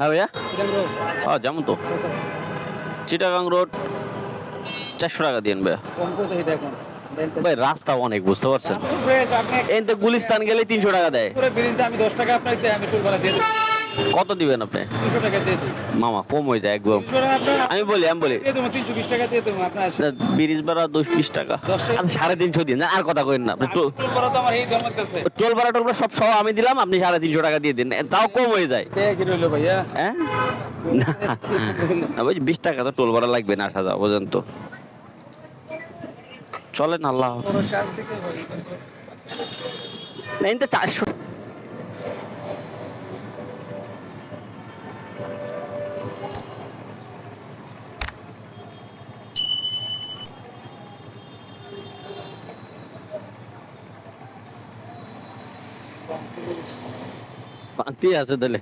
হ্যাঁ ভাইয়া? হ্যাঁ যেমন তো। চিটাগাং রোড চারশো টাকা দিন ভাইয়া। ভাই রাস্তা অনেক বুঝতে পারছেন? এতে গুলিস্তান গেলে তিনশো টাকা দেয়। ব্রিজ আমি দশ টাকা আপনাকে কত দিবেন আপনি? মামা কম হয়ে যায় একদম। আমি বলি আমি বলি। ব্রিজ ভাড়া দশ বিশ টাকা। আচ্ছা সাড়ে তিনশো দিন আর কথা কইন না। টুল ভাড়া টোল সব সহ আমি দিলাম আপনি সাড়ে তিনশো টাকা দিয়ে দিন। তাও কম হয়ে যায়। ভাইয়া? হ্যাঁ? না ওই বিশ টাকা তো টোল ভাড়া লাগবে না আসা যাওয়া পর্যন্ত চলেন আল্লাহ না চারশো পান্তি আছে তাহলে